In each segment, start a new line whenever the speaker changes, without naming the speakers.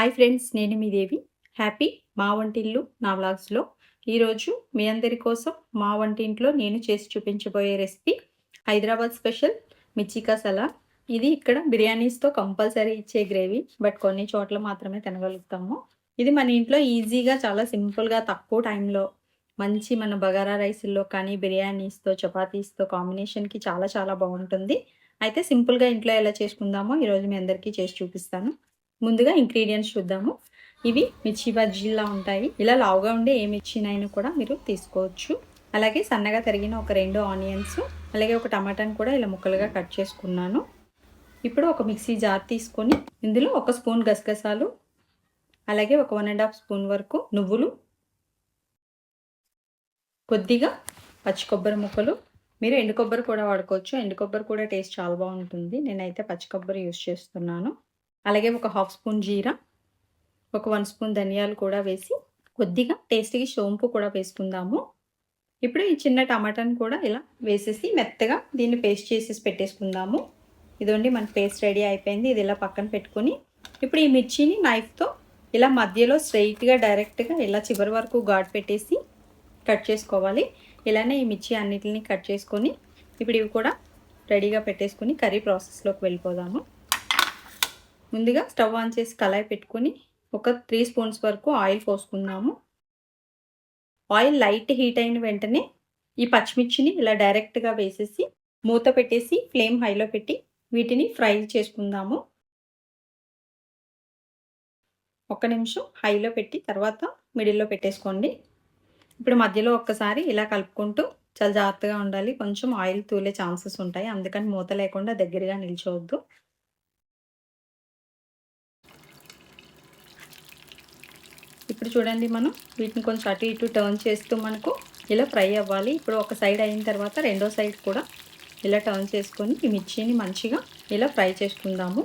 Hi friends నేను మీ దేవి. Happy మా వంటిల్లు నా వ్లాగ్స్లో. ఈరోజు మీ అందరి కోసం మా వంటింట్లో నేను చేసి చూపించబోయే రెసిపీ హైదరాబాద్ స్పెషల్ మిర్చికా సలా ఇది ఇక్కడ బిర్యానీస్తో కంపల్సరీ ఇచ్చే గ్రేవీ బట్ కొన్ని చోట్ల మాత్రమే తినగలుగుతాము. ఇది మన ఇంట్లో ఈజీగా చాలా సింపుల్గా తక్కువ టైంలో మంచి మన బగారా రైస్లో కానీ బిర్యానీస్తో చపాతీస్తో కాంబినేషన్కి చాలా చాలా బాగుంటుంది. అయితే సింపుల్గా ఇంట్లో ఎలా చేసుకుందామో ఈరోజు మీ అందరికీ చేసి చూపిస్తాను. ముందుగా ఇంగ్రీడియంట్స్ చూద్దాము. ఇవి మిర్చి బజ్జీలా ఉంటాయి. ఇలా లావుగా ఉండే ఏ మిర్చినైనా కూడా మీరు తీసుకోవచ్చు. అలాగే సన్నగా తరిగిన ఒక రెండు ఆనియన్స్ అలాగే ఒక టమాటాని కూడా ఇలా ముక్కలుగా కట్ చేసుకున్నాను. ఇప్పుడు ఒక మిక్సీ జార్ తీసుకొని ఇందులో ఒక స్పూన్ గసగసాలు అలాగే ఒక వన్ అండ్ హాఫ్ స్పూన్ వరకు నువ్వులు కొద్దిగా పచ్చి కొబ్బరి ముక్కలు. మీరు ఎండు కొబ్బరి కూడా వాడుకోవచ్చు. ఎండు కొబ్బరి కూడా టేస్ట్ చాలా బాగుంటుంది. నేనైతే పచ్చి కొబ్బరి యూస్ చేస్తున్నాను. అలాగే ఒక హాఫ్ స్పూన్ జీరా ఒక వన్ స్పూన్ ధనియాలు కూడా వేసి కొద్దిగా టేస్ట్కి సోంపు కూడా వేసుకుందాము. ఇప్పుడు ఈ చిన్న టమాటాని కూడా ఇలా వేసేసి మెత్తగా దీన్ని పేస్ట్ చేసేసి పెట్టేసుకుందాము. ఇదండి మన పేస్ట్ రెడీ అయిపోయింది. ఇది ఇలా పక్కన పెట్టుకొని ఇప్పుడు ఈ మిర్చిని నైఫ్తో ఇలా మధ్యలో స్ట్రైట్గా డైరెక్ట్గా ఇలా చివరి వరకు ఘాట్ పెట్టేసి కట్ చేసుకోవాలి. ఇలానే ఈ మిర్చి అన్నిటిని కట్ చేసుకొని ఇప్పుడు ఇవి కూడా రెడీగా పెట్టేసుకుని కర్రీ ప్రాసెస్లోకి వెళ్ళిపోదాము. ముందుగా స్టవ్ ఆన్ చేసి కళాయి పెట్టుకొని ఒక త్రీ స్పూన్స్ వరకు ఆయిల్ పోసుకుందాము. ఆయిల్ లైట్ హీట్ అయిన వెంటనే ఈ పచ్చిమిర్చిని ఇలా డైరెక్ట్గా వేసేసి మూత పెట్టేసి ఫ్లేమ్ హైలో పెట్టి వీటిని ఫ్రై చేసుకుందాము. ఒక నిమిషం హైలో పెట్టి తర్వాత మిడిల్లో పెట్టేసుకోండి. ఇప్పుడు మధ్యలో ఒక్కసారి ఇలా కలుపుకుంటూ చాలా జాగ్రత్తగా ఉండాలి. కొంచెం ఆయిల్ తూలే ఛాన్సెస్ ఉంటాయి. అందుకని మూత లేకుండా దగ్గరగా నిల్చోవద్దు. ఇప్పుడు చూడండి మనం వీటిని కొంచెం అటు ఇటు టర్న్ చేస్తూ మనకు ఇలా ఫ్రై అవ్వాలి. ఇప్పుడు ఒక సైడ్ అయిన తర్వాత రెండో సైడ్ కూడా ఇలా టర్న్ చేసుకొని ఈ మిర్చిని మంచిగా ఇలా ఫ్రై చేసుకుందాము.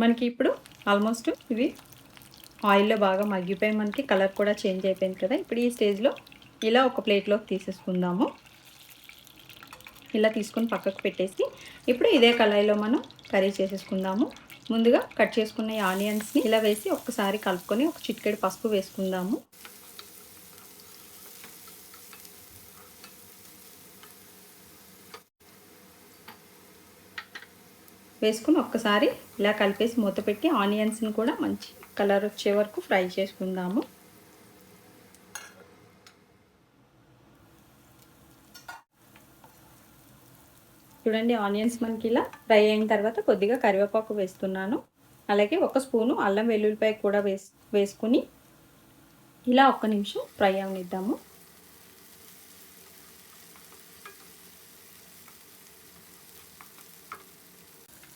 మనకి ఇప్పుడు ఆల్మోస్ట్ ఇవి ఆయిల్లో బాగా మగ్గిపోయి మనకి కలర్ కూడా చేంజ్ అయిపోయింది కదా. ఇప్పుడు ఈ స్టేజ్లో ఇలా ఒక ప్లేట్లోకి తీసేసుకుందాము. ఇలా తీసుకొని పక్కకు పెట్టేసి ఇప్పుడు ఇదే కళాయిలో మనం కర్రీ చేసేసుకుందాము. ముందుగా కట్ చేసుకున్న ఈ ఆనియన్స్ని ఇలా వేసి ఒక్కసారి కలుపుకొని ఒక చిటికెడు పసుపు వేసుకుందాము. వేసుకుని ఒక్కసారి ఇలా కలిపేసి మూత పెట్టి ఆనియన్స్ని కూడా మంచి కలర్ వచ్చే వరకు ఫ్రై చేసుకుందాము. చూడండి ఆనియన్స్ మనకి ఇలా ఫ్రై అయిన తర్వాత కొద్దిగా కరివేపాకు వేస్తున్నాను. అలాగే ఒక స్పూను అల్లం వెల్లుల్లిపాయ కూడా వేస్ వేసుకుని ఇలా ఒక్క నిమిషం ఫ్రై అవనిద్దాము.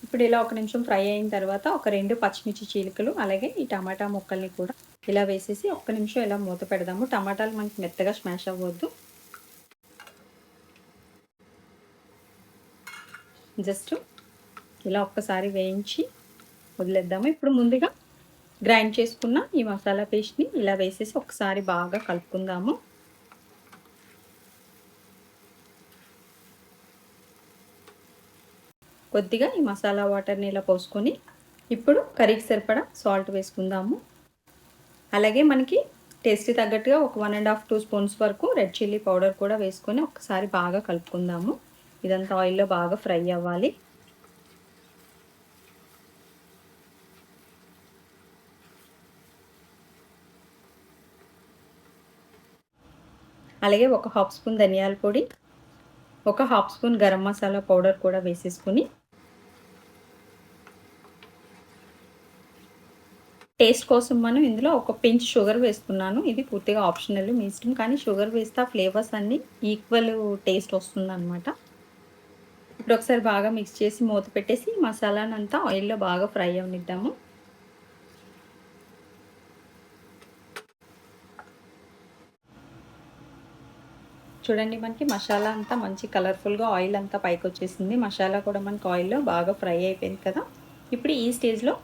ఇప్పుడు ఇలా ఒక నిమిషం ఫ్రై అయిన తర్వాత ఒక రెండు పచ్చిమిర్చి చీలికలు అలాగే ఈ టమాటా ముక్కల్ని కూడా ఇలా వేసేసి ఒక్క నిమిషం ఇలా మూత పెడదాము. టమాటాలు మనకి మెత్తగా స్మాష్ అవ్వద్దు. జస్ట్ ఇలా ఒక్కసారి వేయించి వదిలేద్దాము. ఇప్పుడు ముందుగా గ్రైండ్ చేసుకున్న ఈ మసాలా పేస్ట్ని ఇలా వేసేసి ఒకసారి బాగా కలుపుకుందాము. కొద్దిగా ఈ మసాలా వాటర్ని ఇలా పోసుకొని ఇప్పుడు కర్రీకి సరిపడా సాల్ట్ వేసుకుందాము. అలాగే మనకి టేస్ట్ తగ్గట్టుగా ఒక one and half two spoons వరకు రెడ్ చిల్లీ పౌడర్ కూడా వేసుకొని ఒకసారి బాగా కలుపుకుందాము. ఇదంతా ఆయిల్లో బాగా ఫ్రై అవ్వాలి. అలాగే ఒక హాఫ్ స్పూన్ ధనియాల పొడి ఒక half spoon garam masala powder కూడా వేసేసుకుని టేస్ట్ కోసం మనం ఇందులో ఒక పించ్ షుగర్ వేస్తున్నాను. ఇది పూర్తిగా ఆప్షనల్ మీ ఇష్టం. కానీ షుగర్ వేస్తే ఆ ఫ్లేవర్స్ అన్నీ ఈక్వల్ టేస్ట్ వస్తుంది అనమాట ఇప్పుడు ఒకసారి బాగా మిక్స్ చేసి మూత పెట్టేసి మసాలాను అంతా ఆయిల్లో బాగా ఫ్రై అవనిద్దాము. చూడండి మనకి మసాలా అంతా మంచి కలర్ఫుల్గా ఆయిల్ అంతా పైకి వచ్చేసింది మసాలా కూడా మనకి ఆయిల్లో బాగా ఫ్రై అయిపోయింది కదా. ఇప్పుడు ఈ స్టేజ్లో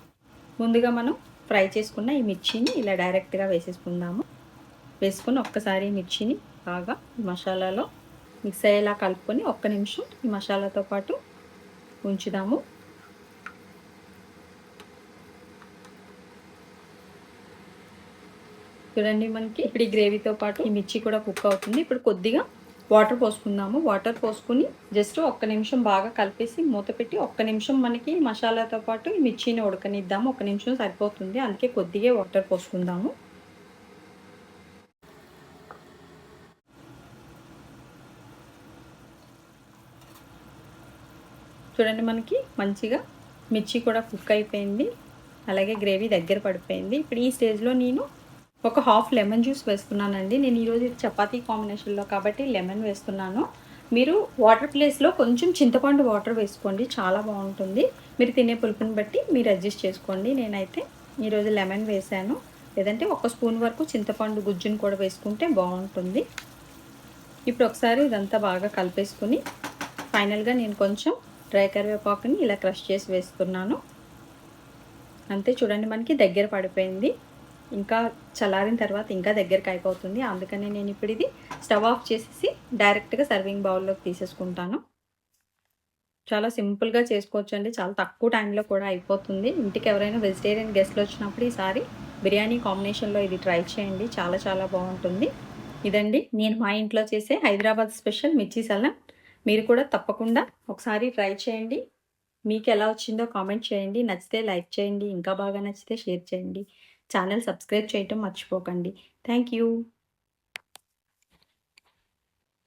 ముందుగా మనం ఫ్రై చేసుకున్న ఈ మిర్చిని ఇలా డైరెక్ట్గా వేసేసుకుందాము. వేసుకుని ఒక్కసారి మిర్చిని బాగా మసాలాలో మిక్స్ అయ్యేలా కలుపుకొని ఒక్క నిమిషం ఈ మసాలాతో పాటు ఉంచుదాము. చూడండి మనకి ఇప్పుడు ఈ గ్రేవీతో పాటు ఈ మిర్చి కూడా కుక్ అవుతుంది. ఇప్పుడు కొద్దిగా వాటర్ పోసుకుందాము. వాటర్ పోసుకుని జస్ట్ ఒక్క నిమిషం బాగా కలిపేసి మూత పెట్టి ఒక్క నిమిషం మనకి మసాలాతో పాటు ఈ మిర్చిని ఉడకనిద్దాము. ఒక్క నిమిషం సరిపోతుంది. అందుకే కొద్దిగా వాటర్ పోసుకుందాము. చూడండి మనకి మంచిగా మిర్చి కూడా కుక్ అయిపోయింది. అలాగే గ్రేవీ దగ్గర పడిపోయింది. ఇప్పుడు ఈ స్టేజ్లో నేను ఒక హాఫ్ లెమన్ జ్యూస్ వేస్తున్నానండి నేను ఈరోజు చపాతీ కాంబినేషన్లో కాబట్టి లెమన్ వేస్తున్నాను. మీరు వాటర్ ప్లేస్లో కొంచెం చింతపండు వాటర్ వేసుకోండి. చాలా బాగుంటుంది. మీరు తినే పులుపుని బట్టి మీరు అడ్జస్ట్ చేసుకోండి. నేనైతే ఈరోజు లెమన్ వేసాను. లేదంటే ఒక స్పూన్ వరకు చింతపండు గుజ్జును కూడా వేసుకుంటే బాగుంటుంది. ఇప్పుడు ఒకసారి ఇదంతా బాగా కలిపేసుకుని ఫైనల్గా నేను కొంచెం డ్రై కరివేపాకుని ఇలా క్రష్ చేసి వేస్తున్నాను అంతే చూడండి మనకి దగ్గర పడిపోయింది. ఇంకా చల్లారిన తర్వాత ఇంకా దగ్గరికి అయిపోతుంది. అందుకనే నేను ఇప్పుడు ఇది స్టవ్ ఆఫ్ చేసేసి డైరెక్ట్గా సర్వింగ్ బౌల్లోకి తీసేసుకుంటాను. చాలా సింపుల్గా చేసుకోవచ్చు అండి చాలా తక్కువ టైంలో కూడా అయిపోతుంది. ఇంటికి ఎవరైనా వెజిటేరియన్ గెస్ట్లు వచ్చినప్పుడు ఈసారి బిర్యానీ కాంబినేషన్లో ఇది ట్రై చేయండి. చాలా చాలా బాగుంటుంది. ఇదండి. నేను మా ఇంట్లో చేసే హైదరాబాద్ స్పెషల్ మిర్చి సలం. మీరు కూడా తప్పకుండా ఒకసారి ట్రై చేయండి. మీకు ఎలా వచ్చిందో కామెంట్ చేయండి. నచ్చితే లైక్ చేయండి. ఇంకా బాగా నచ్చితే షేర్ చేయండి. ఛానల్ సబ్స్క్రైబ్ చేయటం మర్చిపోకండి. Thank you.